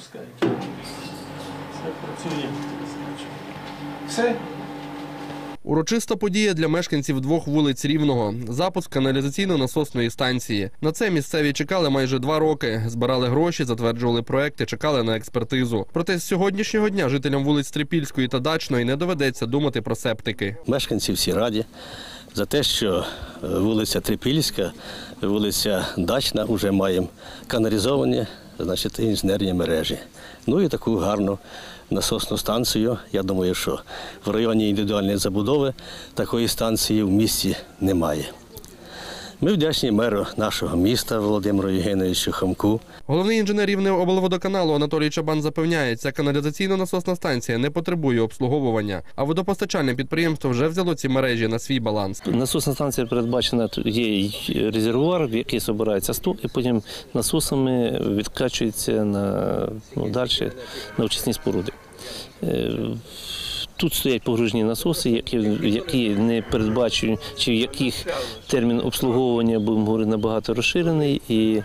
запускають. Все працює. Все. Урочиста подія для мешканців двох вулиць Рівного запуск каналізаційно-насосної станції. На це місцеві чекали майже два роки. Збирали гроші, затверджували проекти, чекали на експертизу. Проте з сьогоднішнього дня жителям вулиць Трипільської та Дачної не доведеться думати про септики. Мешканці всі раді за те, що е, вулиця Трипільська, вулиця Дачна вже маємо каналізовані значить, інженерні мережі. Ну і таку гарну насосну станцію. Я думаю, що в районі індивідуальної забудови такої станції в місті немає. Ми вдячні меру нашого міста Володимиру Євгеновичу Хамку. Головний інженер Рівного облводоканалу Анатолій Чабан запевняє, ця каналізаційно-насосна станція не потребує обслуговування, а водопостачальне підприємство вже взяло ці мережі на свій баланс. Насосна станція передбачена, є резервуар, в який збирається сток, і потім насосами відкачується на ну, далі на очисні споруди. Тут стоять погружні насоси, які, які не передбачені, чи в яких термін обслуговування будемо говорити набагато розширений, і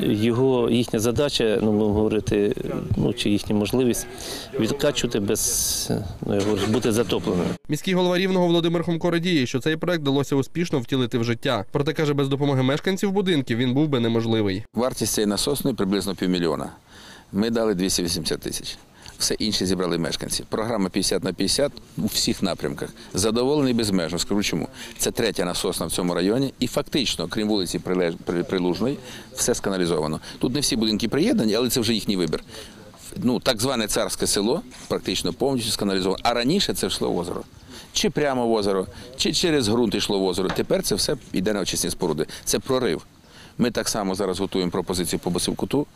його їхня задача, ну будемо говорити, ну чи їхня можливість відкачувати без ну, я говорю, бути затопленим. Міський голова рівного Володимир Хомко радіє, що цей проект вдалося успішно втілити в життя. Проте каже, без допомоги мешканців будинків він був би неможливий. Вартість цієї насосної приблизно півмільйона. Ми дали 280 тисяч. Все інше зібрали мешканці. Програма 50 на 50 у всіх напрямках. Задоволений безмежно. Скажу чому. Це третя насосна в цьому районі, і фактично, крім вулиці Прилужної, все сканалізовано. Тут не всі будинки приєднані, але це вже їхній вибір. Ну, так зване царське село практично повністю сканалізовано. А раніше це йшло в озеро. Чи прямо в озеро, чи через ґрунт йшло в озеро. Тепер це все йде на очисні споруди. Це прорив. Ми так само зараз готуємо пропозицію по Басилкуту,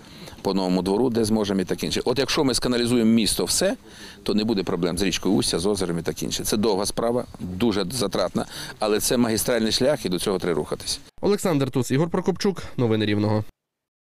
по новому двору, де зможемо і так інше. От якщо ми сканалізуємо місто все, то не буде проблем з річкою Устя, з озером і так інше. Це довга справа, дуже затратна, але це магістральний шлях і до цього треба рухатись. Олександр Туц, Ігор Прокопчук. Новини Рівного.